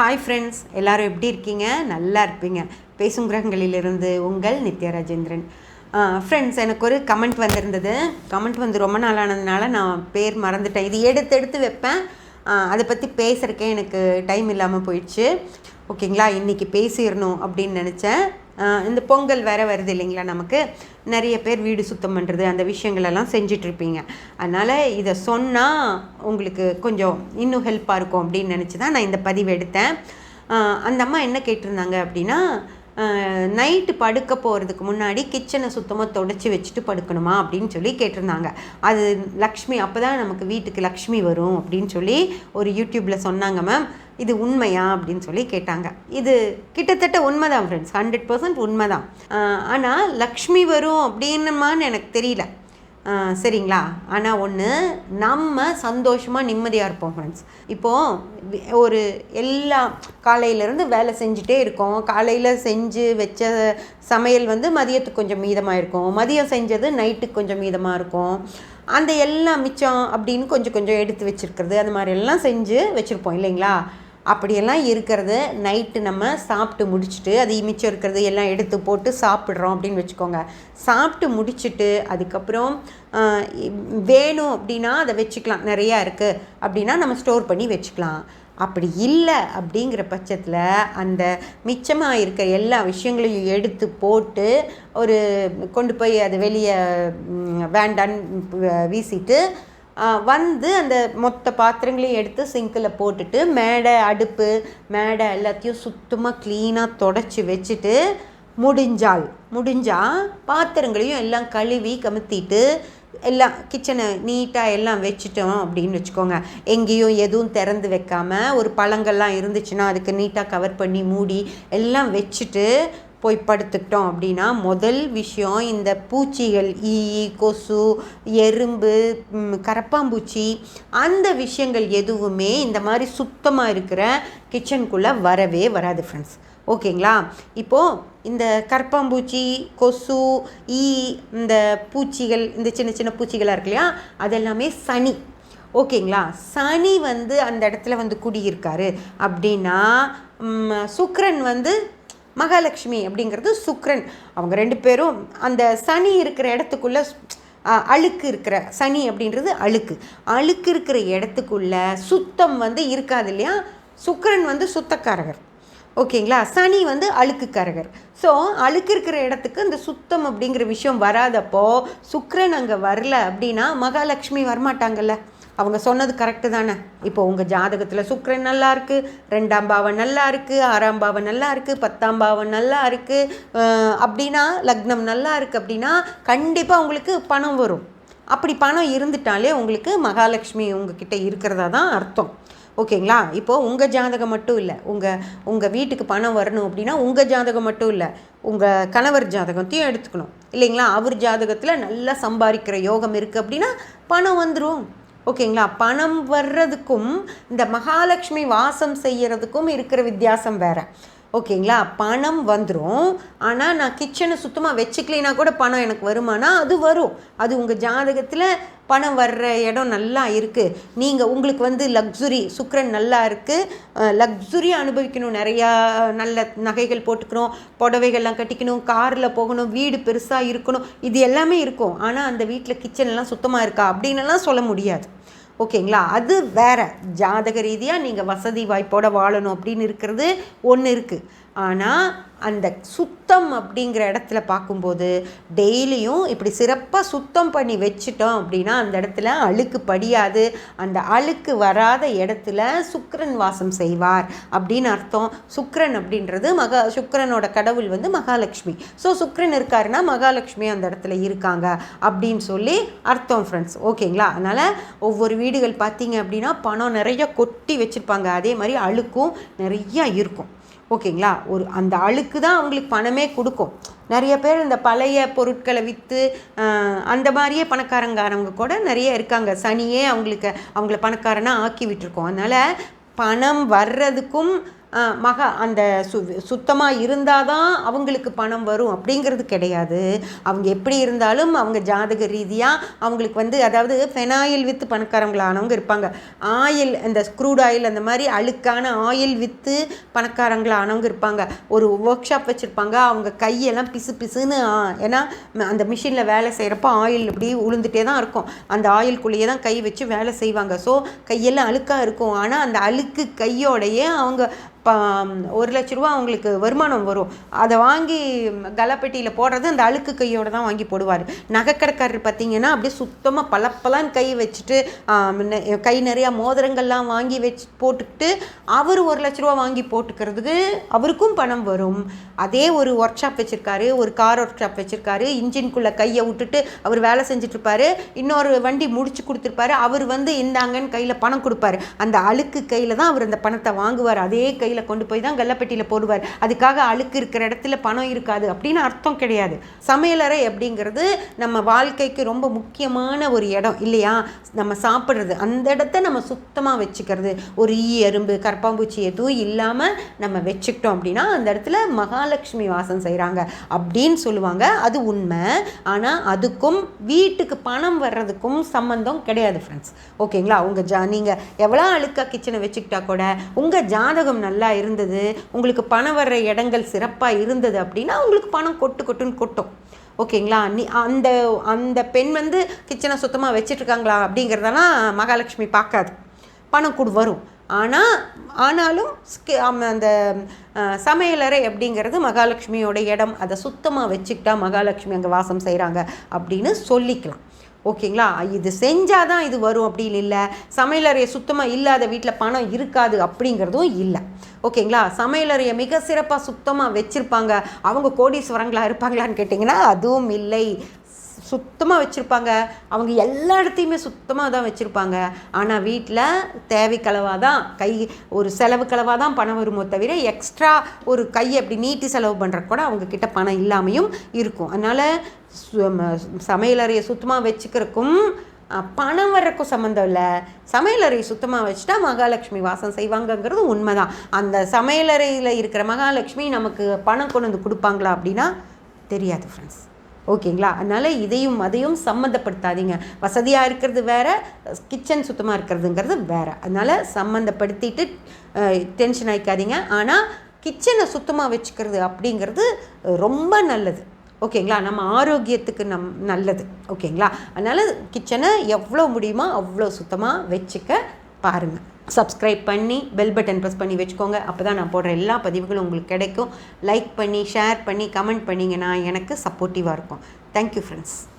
Hi friends எல்லாரும் எப்படி இருக்கீங்க? நல்லா இருப்பீங்க. பேசும் கிரகங்களிலிருந்து உங்கள் நித்யா ராஜேந்திரன் ஃப்ரெண்ட்ஸ் எனக்கு ஒரு கமெண்ட் வந்திருந்தது. கமெண்ட் வந்து ரொம்ப நாளானதுனால நான் பேர் மறந்துட்டேன். இது எடுத்து எடுத்து வைப்பேன். அதை பற்றி பேசுகிறக்கே எனக்கு டைம் இல்லாமல் போயிடுச்சு. ஓகேங்களா இன்றைக்கி பேசிடணும் அப்படின்னு நினச்சேன். இந்த பொங்கல் வேற வருது இல்லைங்களா நமக்கு? நிறைய பேர் வீடு சுத்தம் பண்ணுறது அந்த விஷயங்களெல்லாம் செஞ்சிட்ருப்பீங்க. அதனால் இதை சொன்னால் உங்களுக்கு கொஞ்சம் இன்னும் ஹெல்ப்பாக இருக்கும் அப்படின்னு நினச்சி தான் நான் இந்த பதிவு எடுத்தேன். அந்த அம்மா என்ன கேட்டிருந்தாங்க அப்படின்னா நைட்டு படுக்க போகிறதுக்கு முன்னாடி கிச்சனை சுத்தமாக தொடச்சி வச்சுட்டு படுக்கணுமா அப்படின்னு சொல்லி கேட்டிருந்தாங்க. அது லக்ஷ்மி அப்போ தான் நமக்கு வீட்டுக்கு லக்ஷ்மி வரும் அப்படின்னு சொல்லி ஒரு யூடியூப்பில் சொன்னாங்க மேம் இது உண்மையா அப்படின்னு சொல்லி கேட்டாங்க. இது கிட்டத்தட்ட உண்மைதான் ஃப்ரெண்ட்ஸ் ஹண்ட்ரட் பர்சன்ட் உண்மைதான். ஆனால் லக்ஷ்மி வரும் அப்படின்னுமான்னு எனக்கு தெரியல. சரிங்களா? ஆனால் ஒன்று நம்ம சந்தோஷமாக நிம்மதியாக இருப்போம் ஃப்ரெண்ட்ஸ் இப்போது ஒரு எல்லா காலையிலேருந்து வேலை செஞ்சுட்டே இருக்கோம். காலையில் செஞ்சு வச்ச சமையல் வந்து மதியத்துக்கு கொஞ்சம் மீதமாக இருக்கும். மதியம் செஞ்சது நைட்டுக்கு கொஞ்சம் மீதமாக இருக்கும். அந்த எல்லாம் மிச்சம் அப்படின்னு கொஞ்சம் கொஞ்சம் எடுத்து வச்சுருக்கிறது. அந்த மாதிரி எல்லாம் செஞ்சு வச்சுருப்போம் இல்லைங்களா? அப்படியெல்லாம் இருக்கிறது நைட்டு நம்ம சாப்பிட்டு முடிச்சுட்டு அது மிச்சம் இருக்கிறது எல்லாம் எடுத்து போட்டு சாப்பிட்றோம் அப்படின்னு வச்சுக்கோங்க. சாப்பிட்டு முடிச்சுட்டு அதுக்கப்புறம் வேணும் அப்படின்னா அதை வச்சுக்கலாம். நிறையா இருக்குது அப்படின்னா நம்ம ஸ்டோர் பண்ணி வச்சுக்கலாம். அப்படி இல்லை அப்படிங்கிற பட்சத்தில் அந்த மிச்சமாக இருக்க எல்லா விஷயங்களையும் எடுத்து போட்டு ஒரு கொண்டு போய் அது வெளியே வேண்டான்னு வீசிட்டு வந்து அந்த மொத்த பாத்திரங்களையும் எடுத்து சிங்கில் போட்டுட்டு மேடை அடுப்பு மேடை எல்லாத்தையும் சுத்தமாக க்ளீனாக தொடச்சி வச்சுட்டு முடிஞ்சால் முடிஞ்சால் பாத்திரங்களையும் எல்லாம் கழுவி கமுத்திட்டு எல்லாம் கிச்சனை நீட்டாக எல்லாம் வச்சுட்டோம் அப்படின்னு வச்சுக்கோங்க. எங்கேயும் எதுவும் திறந்து வைக்காமல் ஒரு பழங்கள்லாம் இருந்துச்சுன்னா அதுக்கு நீட்டாக கவர் பண்ணி மூடி எல்லாம் வச்சுட்டு போய் படுத்துக்கிட்டோம் அப்படின்னா முதல் விஷயம் இந்த பூச்சிகள் ஈ கொசு எறும்பு கரப்பாம்பூச்சி அந்த விஷயங்கள் எதுவுமே இந்த மாதிரி சுத்தமாக இருக்கிற கிச்சனுக்குள்ளே வரவே வராது ஃப்ரெண்ட்ஸ் ஓகேங்களா? இப்போது இந்த கரப்பாம்பூச்சி கொசு ஈ இந்த பூச்சிகள் இந்த சின்ன சின்ன பூச்சிகளாக இருக்கு இல்லையா? அதெல்லாமே சனி. ஓகேங்களா? சனி வந்து அந்த இடத்துல வந்து குடியிருக்காரு. அப்படின்னா சுக்கரன் வந்து மகாலட்சுமி அப்படிங்கிறது சுக்ரன். அவங்க ரெண்டு பேரும் அந்த சனி இருக்கிற இடத்துக்குள்ள அழுக்கு இருக்கிற சனி அப்படின்றது அழுக்கு. அழுக்கு இருக்கிற இடத்துக்குள்ள சுத்தம் வந்து இருக்காது இல்லையா? சுக்கரன் வந்து சுத்தக்காரகர். ஓகேங்களா? சனி வந்து அழுக்குக்காரகர். ஸோ அழுக்கு இருக்கிற இடத்துக்கு இந்த சுத்தம் அப்படிங்கிற விஷயம் வராதப்போ சுக்கரன் அங்கே வரல அப்படின்னா மகாலட்சுமி வரமாட்டாங்கல்ல. அவங்க சொன்னது கரெக்டு தானே? இப்போ உங்கள் ஜாதகத்தில் சுக்கரன் நல்லா இருக்குது ரெண்டாம் பாவம் நல்லா இருக்குது ஆறாம் பாவம் நல்லா இருக்குது பத்தாம் பாவம் நல்லா இருக்குது அப்படின்னா லக்னம் நல்லா இருக்குது அப்படின்னா கண்டிப்பாக உங்களுக்கு பணம் வரும். அப்படி பணம் இருந்துட்டாலே உங்களுக்கு மகாலட்சுமி உங்ககிட்ட இருக்கிறதா தான் அர்த்தம். ஓகேங்களா? இப்போது உங்கள் ஜாதகம் மட்டும் இல்லை உங்கள் உங்கள் வீட்டுக்கு பணம் வரணும் அப்படின்னா உங்கள் ஜாதகம் மட்டும் இல்லை உங்கள் கணவர் ஜாதகத்தையும் எடுத்துக்கணும். இல்லைங்களா? அவர் ஜாதகத்தில் நல்லா சம்பாதிக்கிற யோகம் இருக்குது அப்படின்னா பணம் வந்துடும் ஓகேங்களா? பணம் வர்றதுக்கும் இந்த மகாலட்சுமி வாசம் செய்யறதுக்கும் இருக்கிற வித்தியாசம் வேற. ஓகேங்களா? பணம் வந்துடும் ஆனால் நான் கிச்சனை சுத்தமாக வச்சுக்கலைன்னா கூட பணம் எனக்கு வருமானா அது வரும். அது உங்கள் ஜாதகத்தில் பணம் வர்ற இடம் நல்லா இருக்குது நீங்கள் உங்களுக்கு வந்து லக்ஸுரி சுக்கரன் நல்லா இருக்குது லக்ஸுரி அனுபவிக்கணும். நிறையா நல்ல நகைகள் போட்டுக்கணும். புடவைகள்லாம் கட்டிக்கணும். காரில் போகணும். வீடு பெருசாக இருக்கணும். இது எல்லாமே இருக்கும். ஆனால் அந்த வீட்டில் கிச்சன்லாம் சுத்தமாக இருக்கா? அப்படின்னுலாம் சொல்ல முடியாது. ஓகேங்களா? அது வேற. ஜாதக ரீதியாக நீங்கள் வசதி வாய்ப்போடு வாழணும் அப்படின்னு இருக்கிறது ஒன்று இருக்குது ஆனால் அந்த சுத்தம் அப்படிங்கிற இடத்துல பார்க்கும்போது டெய்லியும் இப்படி சிறப்பாக சுத்தம் பண்ணி வச்சிட்டோம் அப்படின்னா அந்த இடத்துல அழுக்கு படியாது. அந்த அழுக்கு வராத இடத்துல சுக்கரன் வாசம் செய்வார் அப்படின்னு அர்த்தம். சுக்கரன் அப்படின்றது மகா சுக்கரனோட கடவுள் வந்து மகாலட்சுமி. ஸோ சுக்கரன் இருக்காருன்னா மகாலட்சுமி அந்த இடத்துல இருக்காங்க அப்படின்னு சொல்லி அர்த்தம் ஃப்ரெண்ட்ஸ் ஓகேங்களா? அதனால் ஒவ்வொரு வீடுகள் பார்த்தீங்க அப்படின்னா பணம் நிறைய கொட்டி வச்சுருப்பாங்க. அதே மாதிரி அழுக்கும் நிறையா இருக்கும். ஓகேங்களா? ஒரு அந்த அழுக்கு தான் அவங்களுக்கு பணமே கொடுக்கும். நிறைய பேர் இந்த பழைய பொருட்களை விற்று அந்த மாதிரியே பணக்காரங்காரவங்க கூட நிறைய இருக்காங்க. சனியே அவங்களுக்கு அவங்கள பணக்காரனாக ஆக்கி விட்டுருக்கோம். அதனால் பணம் வர்றதுக்கும் மக அந்த சு சுத்தமாக இருந்தால் தான் அவங்களுக்கு பணம் வரும் அப்படிங்கிறது கிடையாது. அவங்க எப்படி இருந்தாலும் அவங்க ஜாதக ரீதியாக அவங்களுக்கு வந்து அதாவது ஃபெனாயில் வித்து பணக்காரங்களானவங்க இருப்பாங்க. ஆயில் இந்த ஸ்க்ரூட் ஆயில் அந்த மாதிரி அழுக்கான ஆயில் வித்து பணக்காரங்களானவங்க இருப்பாங்க. ஒரு ஒர்க் ஷாப் வச்சுருப்பாங்க. அவங்க கையெல்லாம் பிசு பிசுன்னு ஏன்னா அந்த மிஷினில் வேலை செய்கிறப்ப ஆயில் இப்படி உளுந்துட்டே தான் இருக்கும். அந்த ஆயில்குள்ளேயே தான் கை வச்சு வேலை செய்வாங்க. ஸோ கையெல்லாம் அழுக்காக இருக்கும். ஆனால் அந்த அழுக்கு கையோடையே அவங்க ஒரு லட்ச ரூபா அவங்களுக்கு வருமானம் வரும். அதை வாங்கி கலப்பெட்டியில் போடுறது அந்த அழுக்கு கையோடு தான் வாங்கி போடுவார். நகைக்கடைக்காரர் பார்த்தீங்கன்னா அப்படியே சுத்தமாக பளப்பலான்னு கை வச்சுட்டு கை நிறையா மோதிரங்கள்லாம் வாங்கி வச்சு போட்டுக்கிட்டு அவர் ஒரு லட்ச ரூபா வாங்கி போட்டுக்கிறதுக்கு அவருக்கும் பணம் வரும். அதே ஒரு ஒர்க் ஷாப் வச்சுருக்காரு ஒரு கார் ஒர்க் ஷாப் வச்சுருக்காரு. இன்ஜின்குள்ளே கையை விட்டுட்டு அவர் வேலை செஞ்சுட்ருப்பாரு. இன்னொரு வண்டி முடிச்சு கொடுத்துருப்பாரு. அவர் வந்து இந்தாங்கன்னு கையில் பணம் கொடுப்பாரு. அந்த அழுக்கு கையில் தான் அவர் அந்த பணத்தை வாங்குவார். அதே கை கையில் கொண்டு போய் தான் கல்லப்பெட்டியில் போடுவார். அதுக்காக அழுக்கு இருக்கிற இடத்துல பணம் இருக்காது அப்படின்னு அர்த்தம் கிடையாது. சமையலறை அப்படிங்கிறது நம்ம வாழ்க்கைக்கு ரொம்ப முக்கியமான ஒரு இடம் இல்லையா? நம்ம சாப்பிட்றது. அந்த இடத்த நம்ம சுத்தமாக வச்சுக்கிறது. ஒரு ஈ எறும்பு கற்பாம்பூச்சி எதுவும் இல்லாமல் நம்ம வச்சுக்கிட்டோம் அப்படின்னா அந்த இடத்துல மகாலட்சுமி வாசம் செய்கிறாங்க அப்படின்னு சொல்லுவாங்க. அது உண்மை. ஆனால் அதுக்கும் வீட்டுக்கு பணம் வர்றதுக்கும் சம்மந்தம் கிடையாது ஃப்ரெண்ட்ஸ் ஓகேங்களா? உங்கள் ஜா நீங்கள் எவ்வளோ அழுக்காக கிச்சனை வச்சுக்கிட்டா கூட உங்கள் ஜாதகம் நல்லா நல்லா இருந்தது. உங்களுக்கு பணம் வர்ற இடங்கள் சிறப்பாக இருந்தது அப்படின்னா உங்களுக்கு பணம் கொட்டு கொட்டுன்னு கொட்டும். ஓகேங்களா? நீ அந்த அந்த பெண் வந்து கிச்சனை சுத்தமாக வச்சிட்ருக்காங்களா அப்படிங்கிறதெல்லாம் மகாலட்சுமி பார்க்காது. பணம் கொடு வரும். ஆனால் ஆனாலும் அந்த சமையலறை அப்படிங்கிறது மகாலட்சுமியோட இடம். அதை சுத்தமாக வச்சுக்கிட்டா மகாலட்சுமி அங்கே வாசம் செய்கிறாங்க அப்படின்னு சொல்லிக்கலாம். ஓகேங்களா? இது செஞ்சால் தான் இது வரும் அப்படின்னு இல்லை. சமையலறையை சுத்தமாக இல்லாத வீட்டில் பணம் இருக்காது அப்படிங்கிறதும் இல்லை. ஓகேங்களா? சமையலறையை மிக சிறப்பாக சுத்தமாக வச்சுருப்பாங்க. அவங்க கோடீஸ்வரங்களாக இருப்பாங்களான்னு கேட்டிங்கன்னா அதுவும் இல்லை. சுத்தமாக வச்சுருப்பாங்க. அவங்க எல்லா இடத்தையுமே சுத்தமாக தான் வச்சுருப்பாங்க. ஆனால் வீட்டில் தேவைக்களவாக தான் கை ஒரு செலவு களவாக தான் பணம் வருமோ தவிர எக்ஸ்ட்ரா ஒரு கை அப்படி நீட்டி செலவு பண்ணுற கூட அவங்கக்கிட்ட பணம் இல்லாமையும் இருக்கும். அதனால் சமையலறையை சுத்தமாக வச்சுக்கிறக்கும் பணம் வர்றக்கும் சம்மந்தம் இல்லை. சமையலறை சுத்தமாக வச்சுட்டா மகாலட்சுமி வாசம் செய்வாங்கங்கிறது உண்மைதான். அந்த சமையலறையில் இருக்கிற மகாலட்சுமி நமக்கு பணம் கொண்டு வந்து கொடுப்பாங்களா அப்படின்னா தெரியாது ஃப்ரெண்ட்ஸ் ஓகேங்களா? அதனால் இதையும் அதையும் சம்மந்தப்படுத்தாதீங்க. வசதியாக இருக்கிறது வேறு கிச்சன் சுத்தமாக இருக்கிறதுங்கிறது வேறு. அதனால் சம்மந்தப்படுத்திட்டு டென்ஷன் ஆகிக்காதீங்க ஆனால் கிச்சனை சுத்தமாக வச்சுக்கிறது அப்படிங்கிறது ரொம்ப நல்லது. ஓகேங்களா? நம்ம ஆரோக்கியத்துக்கு நம் நல்லது. ஓகேங்களா? அதனால் கிச்சனை எவ்வளோ முடியுமோ அவ்வளோ சுத்தமாக வச்சுக்க பாருங்கள் சப்ஸ்கிரைப் பண்ணி பெல் பட்டன் ப்ரெஸ் பண்ணி வச்சுக்கோங்க. அப்போ தான் நான் போடுற எல்லா பதிவுகளும் உங்களுக்கு கிடைக்கும். லைக் பண்ணி ஷேர் பண்ணி கமெண்ட் பண்ணிங்கன்னா எனக்கு சப்போர்ட்டிவாக இருக்கும். Thank you friends